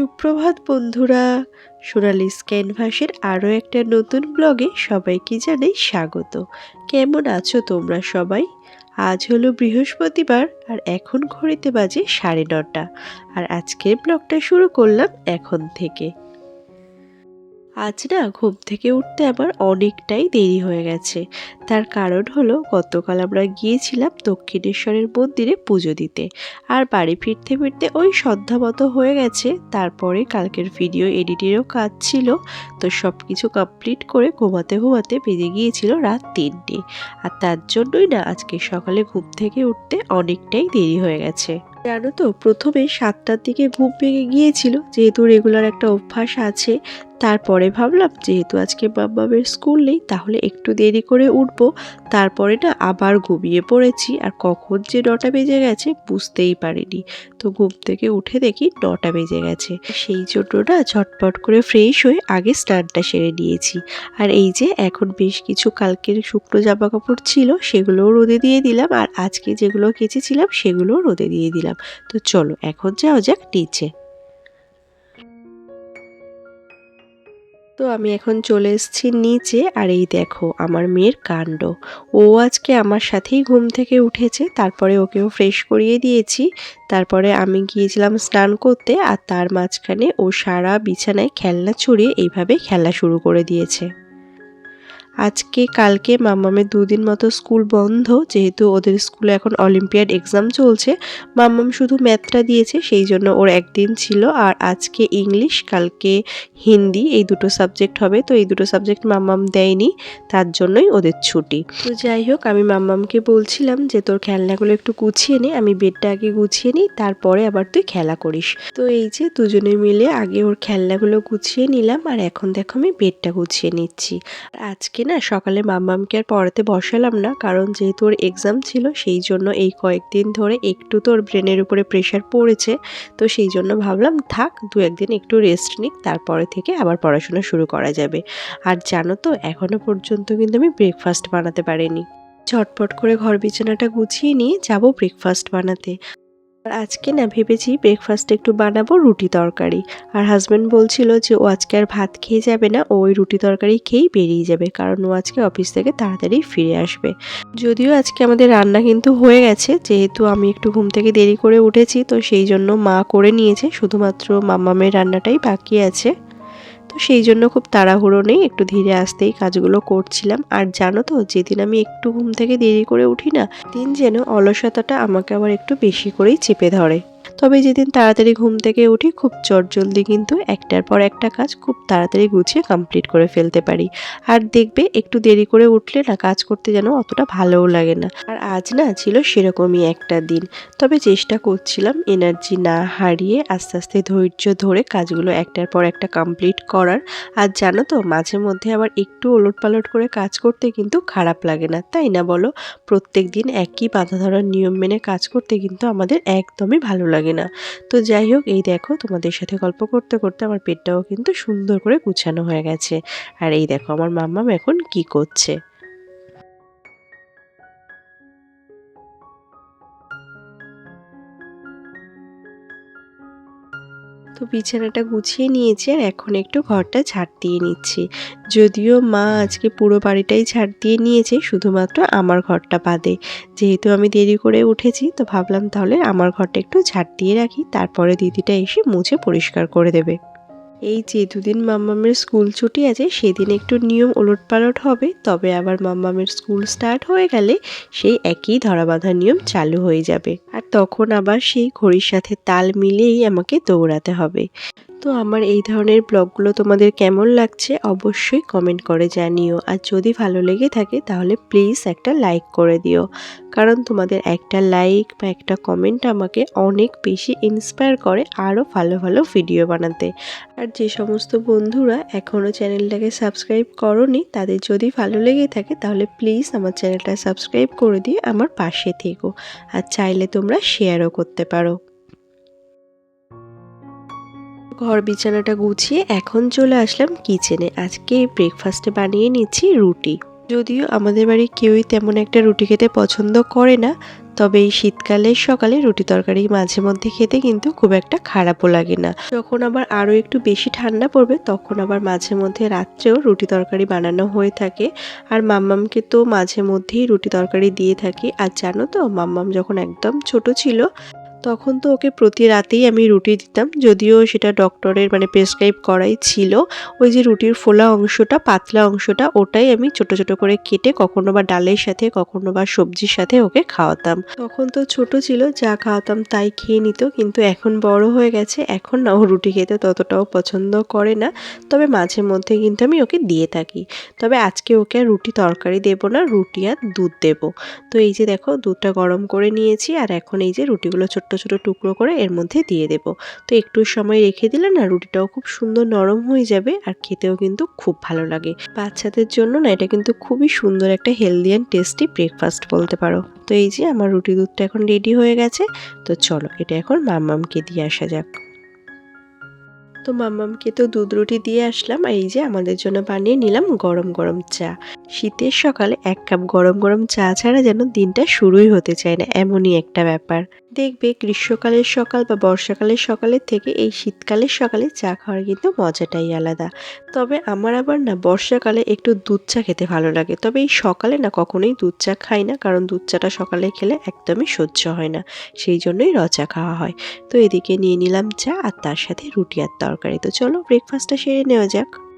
সুপ্রভাত, বন্ধুরা। সোনালিস ক্যানভাসের আরও একটা নতুন ব্লগে সবাইকে জানাই স্বাগত। কেমন আছো তোমরা সবাই? আজ হলো বৃহস্পতিবার আর এখন ঘড়িতে বাজে সাড়ে নটা। আর আজকের ব্লগটা শুরু করলাম এখন থেকে। আজ না ঘুম থেকে উঠতে আমার অনেকটাই দেরি হয়ে গেছে। তার কারণ হলো, গতকাল আমরা গিয়েছিলাম দক্ষিণেশ্বরের মন্দিরে পুজো দিতে। আর বাড়ি ফিরতে ফিরতে ওই সন্ধ্যা মতো হয়ে গেছে, তারপরে কালকের ভিডিও এডিটেরও কাজ ছিল। তো সব কিছু কমপ্লিট করে ঘুমাতে ঘুমাতে বেজে গিয়েছিল রাত তিনটে। আর তার জন্যই না আজকে সকালে ঘুম থেকে উঠতে অনেকটাই দেরি হয়ে গেছে। জানো তো, প্রথমে সাতটার দিকে ঘুম ভেঙে গিয়েছিল, যেহেতু রেগুলার একটা অভ্যাস আছে। তারপরে ভাবলাম, যেহেতু আজকে বাবাবের স্কুল নেই, তাহলে একটু দেরি করে উঠবো। তারপরে না আবার ঘুমিয়ে পড়েছি, আর কখন যে নটা বেজে গেছে বুঝতেই পারিনি। তো ঘুম থেকে উঠে দেখি নটা বেজে গেছে। সেই জন্য না ঝটপট করে ফ্রেশ হয়ে আগে স্নানটা সেরে নিয়েছি। আর এই যে এখন বেশ কিছু কালকের শুকনো জামা কাপড় ছিল, সেগুলোও রোদে দিয়ে দিলাম, আর আজকে যেগুলো কেচেছিলাম, সেগুলোও রোদে দিয়ে দিলাম। তো চলো, এখন যাওয়া যাক নিচে। তো আমি এখন চলে এসেছি নিচে, আর এই দেখো আমার মেয়ের কাণ্ড। ও আজকে আমার সাথেই ঘুম থেকে উঠেছে, তারপরে ওকেও ফ্রেশ করিয়ে দিয়েছি। তারপরে আমি গিয়েছিলাম স্নান করতে, আর তার মাঝখানে ও সারা বিছানায় খেলনা ছড়িয়ে এইভাবে খেলা শুরু করে দিয়েছে। আজকে, কালকে মাম্মামের দুদিন মতো স্কুল বন্ধ, যেহেতু ওদের স্কুলে এখন অলিম্পিয়াড এক্সাম চলছে। মাম্মাম শুধু ম্যাথটা দিয়েছে, সেই জন্য ওর একদিন ছিল। আর আজকে ইংলিশ, কালকে হিন্দি, এই দুটো সাবজেক্ট হবে। তো এই দুটো সাবজেক্ট মাম্মাম দেয়নি, তার জন্যই ওদের ছুটি। তো যাই হোক, আমি মাম্মামকে বলছিলাম যে, তোর খেলনাগুলো একটু গুছিয়ে নে, আমি বেডটা আগে গুছিয়ে নিই, তারপরে আবার তুই খেলা করিস। তো এই যে, দুজনে মিলে আগে ওর খেলনাগুলো গুছিয়ে নিলাম, আর এখন দেখো আমি বেডটা গুছিয়ে নিচ্ছি। আর আজকে না, সকালে মাম্মামকে আর পড়াতে বসালাম না, কারণ যেহেতু ওর এক্সাম ছিল, সেই জন্য এই কয়েকদিন ধরে একটু তো ওর ব্রেনের উপরে প্রেশার পড়েছে। তো সেই জন্য ভাবলাম, থাক, দু একদিন একটু রেস্ট নিক, তারপরে থেকে আবার পড়াশোনা শুরু করা যাবে। আর জানো তো এখনও পর্যন্ত কিন্তু আমি ব্রেকফাস্ট বানাতে পারিনি। ঝটপট করে ঘর বিছানাটা গুছিয়ে নিয়ে যাব ব্রেকফাস্ট বানাতে। আর আজকে না ভেবেছি ব্রেকফাস্টে একটু বানাবো রুটি তরকারি। আর হাজব্যান্ড বলছিল যে, ও আজকে আর ভাত খেয়ে যাবে না ওই রুটি তরকারি খেয়েই বেরিয়ে যাবে, কারণ ও আজকে অফিস থেকে তাড়াতাড়ি ফিরে আসবে। যদিও আজকে আমাদের রান্না কিন্তু হয়ে গেছে, যেহেতু আমি একটু ঘুম থেকে দেরি করে উঠেছি, তো সেই জন্য মা করে নিয়েছে, শুধুমাত্র মামামের রান্নাটাই বাকি আছে। তো সেই জন্য খুব তাড়াহুড়ো নেই, একটু ধীরে আসতেই কাজগুলো করছিলাম। আর জানো তো, যেদিন আমি একটু ঘুম থেকে দেরি করে উঠি না, দিন যেন অলসতাটা আমাকে আবার একটু বেশি করেই চেপে ধরে। তবে যেদিন তাড়াতাড়ি ঘুম থেকে উঠি, খুব চটজলদি কিন্তু একটার পর একটা কাজ খুব তাড়াতাড়ি গুছিয়ে কমপ্লিট করে ফেলতে পারি। আর দেখবে একটু দেরি করে উঠলে না কাজ করতে যেন অতটা ভালোও লাগে না। আর আজ না ছিল সেরকমই একটা দিন। তবে চেষ্টা করছিলাম এনার্জি না হারিয়ে আস্তে আস্তে ধৈর্য ধরে কাজগুলো একটার পর একটা কমপ্লিট করার। আর জানো তো, মাঝে মধ্যে আবার একটু ওলট পালট করে কাজ করতে কিন্তু খারাপ লাগে না, তাই না বলো? প্রত্যেক দিন একই বাধা ধরার নিয়ম মেনে কাজ করতে কিন্তু আমাদের একদমই ভালো লাগে না। তো যাই হোক, এই দেখো তোমাদের সাথে গল্প করতে করতে আমার পেটটাও কিন্তু সুন্দর করে গুছানো হয়ে গেছে। আর এই দেখো আমার মাম্মাম এখন কি করছে। তো বিছানাটা গুছিয়ে নিয়েছি আর এখন একটু ঘরটা ঝাড় দিয়ে নিচ্ছি। যদিও মা আজকে পুরো বাড়িটাই ঝাড় দিয়ে নিয়েছে, শুধুমাত্র আমার ঘরটা বাদে। যেহেতু আমি দেরি করে উঠেছি, তো ভাবলাম তাহলে আমার ঘরটা একটু ঝাড় দিয়ে রাখি, তারপরে দিদিটা এসে মুছে পরিষ্কার করে দেবে। এই যে দুদিন মাম্মামের স্কুল ছুটি আছে, সেদিন একটু নিয়ম ওলট পালট হবে, তবে আবার মাম্মামের স্কুল স্টার্ট হয়ে গেলে সেই একই ধরাবাঁধা নিয়ম চালু হয়ে যাবে। আর তখন আবার সেই ঘড়ির সাথে তাল মিলিয়েই আমাকে দৌড়াতে হবে। তো আমার এই ধরনের ব্লগগুলো তোমাদের কেমন লাগছে অবশ্যই কমেন্ট করে জানিও। আর যদি ভালো লেগে থাকে তাহলে প্লিজ একটা লাইক করে দিও। কারণ তোমাদের একটা লাইক বা একটা কমেন্ট আমাকে অনেক বেশি ইন্সপায়ার করে আরও ভালো ভালো ভিডিও বানাতে। আর যে সমস্ত বন্ধুরা এখনও চ্যানেলটাকে সাবস্ক্রাইব করনি, তাদের যদি ভালো লেগে থাকে তাহলে প্লিজ আমার চ্যানেলটা সাবস্ক্রাইব করে দিয়ে আমার পাশে থেকো। আর চাইলে তোমরা শেয়ারও করতে পারো। ঘর বিছানাটা গুছিয়ে এখন চলে আসলাম কিচেনে আজকে ব্রেকফাস্টে বানিয়ে নিচ্ছি রুটি। যদিও আমাদের বাড়ি কেউই তেমন একটা রুটি খেতে পছন্দ করে না তবে এই শীতকালের সকালে রুটি তরকারি মাঝে মধ্যে খেতে কিন্তু খুব একটা খারাপও লাগে না। যখন আবার আরও একটু বেশি ঠান্ডা পড়বে, তখন আবার মাঝে মধ্যে রাত্রেও রুটি তরকারি বানানো হয়ে থাকে। আর মাম্মামকে তো মাঝে মধ্যেই রুটি তরকারি দিয়ে থাকি। আর জানো তো, মাম্মাম যখন একদম ছোট ছিল তখন তো ওকে প্রতি রাতেই আমি রুটি দিতাম, যদিও সেটা ডক্টরের মানে প্রেসক্রাইব করাই ছিল। ওই যে রুটির ফোলা অংশটা, পাতলা অংশটা, ওটাই আমি ছোট ছোট করে কেটে কখনো বা ডালের সাথে, কখনো বা সবজির সাথে ওকে খাওয়াতাম। তখন তো ছোট ছিল, যা খাওয়াতাম তাই খেয়ে নিত, কিন্তু এখন বড় হয়ে গেছে, এখন না ও রুটি খেতে ততটাও পছন্দ করে না। তবে মাঝে মধ্যে কিন্তু আমি ওকে দিয়ে থাকি। তবে আজকে ওকে আর রুটি তরকারি দেবো না, রুটি আর দুধ দেবো। তো এই যে দেখো, দুধটা গরম করে নিয়েছি, আর এখন এই যে রুটিগুলো ছোট্ট ছোট টুকরো করে এর মধ্যে দিয়ে দেব। তো একটু সময় রেখে দিলে না রুটিটাও খুব সুন্দর নরম হয়ে যাবে আর খেতেও কিন্তু খুব ভালো লাগে। বাচ্চাদের জন্য না এটা কিন্তু খুবই সুন্দর একটা হেলদি অ্যান্ড টেস্টি ব্রেকফাস্ট বলতে পারো। তো এই যে আমার রুটি দুধটা এখন রেডি হয়ে গেছে। তো চলো এটা এখন মাম্মামকে দিয়ে আসা যাক। তো মাম্মামকে তো দুধ রুটি দিয়ে আসলাম এই যে আমাদের জন্য বানিয়ে নিলাম গরম গরম চা। শীতের সকালে এক কাপ গরম গরম চা ছাড়া যেন দিনটা শুরুই হতে চায় না, এমনই একটা ব্যাপার। দেখবে গ্রীষ্মকালের সকাল বা বর্ষাকালের সকালের থেকে এই শীতকালের সকালে চা খাওয়ার কিন্তু মজাটাই আলাদা। তবে আমার আবার না বর্ষাকালে একটু দুধ চা খেতে ভালো লাগে। তবে এই সকালে না কখনোই দুধ চা খাই না, কারণ দুধ চাটা সকালে খেলে একদমই সহ্য হয় না। সেই জন্যই রচা খাওয়া হয়। তো এদিকে নিয়ে নিলাম চা আর তার সাথে রুটি আর তরকারি। তো চলো ব্রেকফাস্টটা সেরে নেওয়া যাক।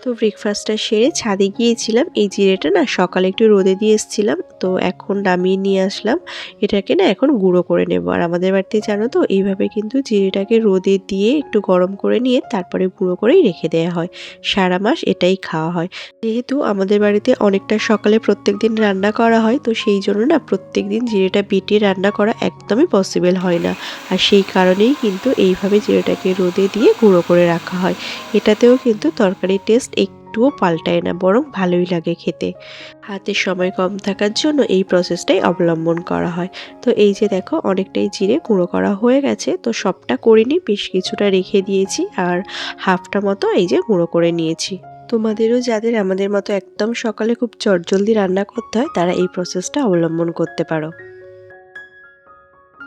তো ব্রেকফাস্টটা সেরে ছাদে গিয়েছিলাম। এই জিরেটা না সকালে একটু রোদে দিয়ে এসেছিলাম। তো এখন নামিয়ে নিয়ে আসলাম। এটাকে না এখন গুঁড়ো করে নেব। আর আমাদের বাড়িতে জানো তো, এইভাবে কিন্তু জিরেটাকে রোদে দিয়ে একটু গরম করে নিয়ে তারপরে গুঁড়ো করেই রেখে দেওয়া হয়। সারা মাস এটাই খাওয়া হয়। যেহেতু আমাদের বাড়িতে অনেকটা সকালে প্রত্যেক দিন রান্না করা হয়, তো সেই জন্য না প্রত্যেক দিন জিরেটা বেটে রান্না করা একদমই পসিবল হয় না। আর সেই কারণেই কিন্তু এইভাবে জিরেটাকে রোদে দিয়ে গুঁড়ো করে রাখা হয়। এটাতেও কিন্তু তরকারির টেস্ট একটুও পাল্টায় না, বরং ভালোই লাগে খেতে। হাতে সময় কম থাকার জন্য এই প্রসেসটাই অবলম্বন করা হয়। তো এই যে দেখো, অনেকটাই জিরে গুঁড়ো করা হয়ে গেছে। তো সবটা করিনি, বেশ কিছুটা রেখে দিয়েছি আর হাফটা মতো এই যে গুঁড়ো করে নিয়েছি। তোমাদেরও যাদের আমাদের মতো একদম সকালে খুব চটজলদি রান্না করতে হয়, তারা এই প্রসেসটা অবলম্বন করতে পারো।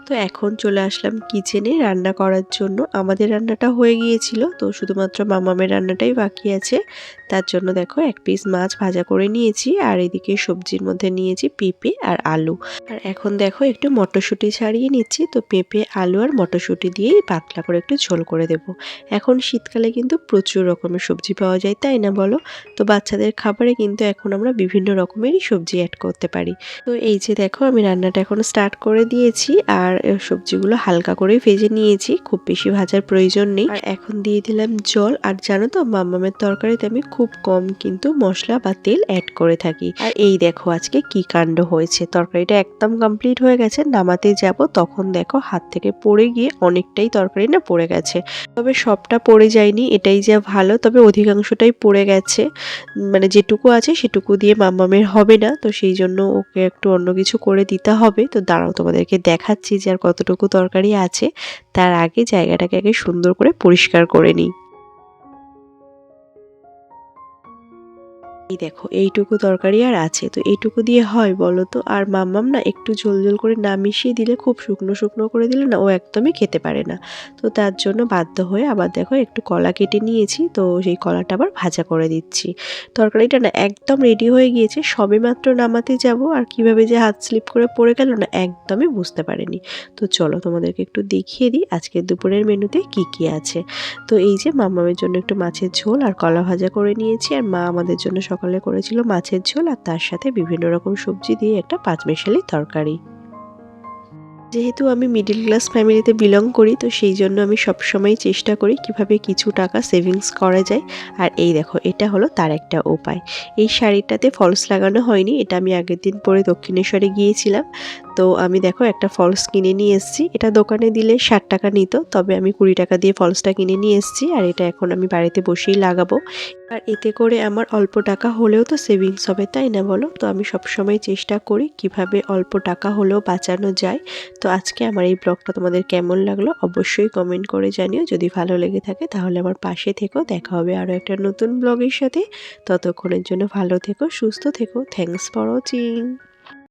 তো এখন চলে আসলাম কিচেনে রান্না করার জন্য। আমাদের রান্নাটা হয়ে গিয়েছিল, তো শুধুমাত্র মামামের রান্নাটাই বাকি আছে। তার জন্য দেখো এক পিস মাছ ভাজা করে নিয়েছি, আর এদিকে সবজির মধ্যে নিয়েছি পেঁপে আর আলু। আর এখন দেখো একটু মটরশুঁটি ছাড়িয়ে নিচ্ছি, তো পেঁপে, আলু আর মটরশুঁটি দিয়েই পাতলা করে একটু ঝোল করে দেব। এখন শীতকালে কিন্তু প্রচুর রকমের সবজি পাওয়া যায়, তাই না বলো? তো বাচ্চাদের খাবারে কিন্তু এখন আমরা বিভিন্ন রকমেরই সবজি অ্যাড করতে পারি। তো এই যে দেখো আমি রান্নাটা এখন স্টার্ট করে দিয়েছি, আর সবজিগুলো হালকা করে ভেজে নিয়েছি, খুব বেশি ভাজার প্রয়োজন নেই। আর এখন দিয়ে দিলাম জল, আর জানো তো, মামামের তরকারিতে আমি খুব কম কিন্তু মশলা বা তেল অ্যাড করে থাকি। আর এই দেখো আজকে কি কাণ্ড হয়েছে। তরকারিটা একদম কমপ্লিট হয়ে গেছে, নামাতে যাব, তখন দেখো হাত থেকে পড়ে গিয়ে অনেকটাই তরকারি না পড়ে গেছে। তবে সবটা পড়ে যায়নি, এটাই যা ভালো, তবে অধিকাংশটাই পড়ে গেছে। মানে যেটুকু আছে সেটুকু দিয়ে মাম্মামের হবে না, তো সেই জন্য ওকে একটু অন্য কিছু করে দিতে হবে। তো দাঁড়াও তোমাদেরকে দেখাচ্ছি যে আর কতটুকু তরকারি আছে তার আগে জায়গাটাকে আগে সুন্দর করে পরিষ্কার করে নিই। এই দেখো, এইটুকু তরকারি আর আছে। তো এইটুকু দিয়ে হয় বলো তো? আর মাম্মাম না একটু ঝোল ঝোল করে না মিশিয়ে দিলে খুব শুকনো শুকনো করে দিলে না ও একদমই খেতে পারে না। তো তার জন্য বাধ্য হয়ে আবার দেখো একটু কলা কেটে নিয়েছি, তো সেই কলাটা আবার ভাজা করে দিচ্ছি। তরকারিটা না একদম রেডি হয়ে গিয়েছে, সবে মাত্র নামাতে যাব, আর কীভাবে যে হাত স্লিপ করে পড়ে গেল না একদমই বুঝতে পারিনি। তো চলো তোমাদেরকে একটু দেখিয়ে দিই আজকে দুপুরের মেনুতে কি কি আছে। তো এই যে মাম্মামের জন্য একটু মাছের ঝোল আর কলা ভাজা করে নিয়েছি, আর মা আমাদের জন্য সকালে করেছিল মাছের ঝোল আর তার সাথে বিভিন্ন রকম সবজি দিয়ে একটা পাঁচমেশালি তরকারি। যেহেতু আমি মিডিল ক্লাস ফ্যামিলিতে বিলং করি, তো সেই জন্য আমি সবসময় চেষ্টা করি কীভাবে কিছু টাকা সেভিংস করা যায়। আর এই দেখো, এটা হলো তার একটা উপায়। এই শাড়িটাতে ফলস লাগানো হয়নি, এটা আমি আগের দিন পরে দক্ষিণেশ্বরে গিয়েছিলাম। তো আমি দেখো একটা ফলস কিনে নিয়ে এসেছি। এটা দোকানে দিলে ষাট টাকা নিত, তবে আমি কুড়ি টাকা দিয়ে ফলসটা কিনে নিয়ে এসেছি আর এটা এখন আমি বাড়িতে বসেই লাগাবো। আর এতে করে আমার অল্প টাকা হলেও তো সেভিংস হবে, তাই না বলো? তো আমি সবসময় চেষ্টা করি কীভাবে অল্প টাকা হলেও বাঁচানো যায়। তো আজকে আমার এই ব্লগটা তোমাদের কেমন লাগল অবশ্যই কমেন্ট করে জানিও। যদি ভালো লেগে থাকে তাহলে আমার পাশে থেকো। দেখা হবে আরও একটা নতুন ব্লগের সাথে। ততক্ষণের জন্য ভালো থেকো, সুস্থ থেকো। Thanks for watching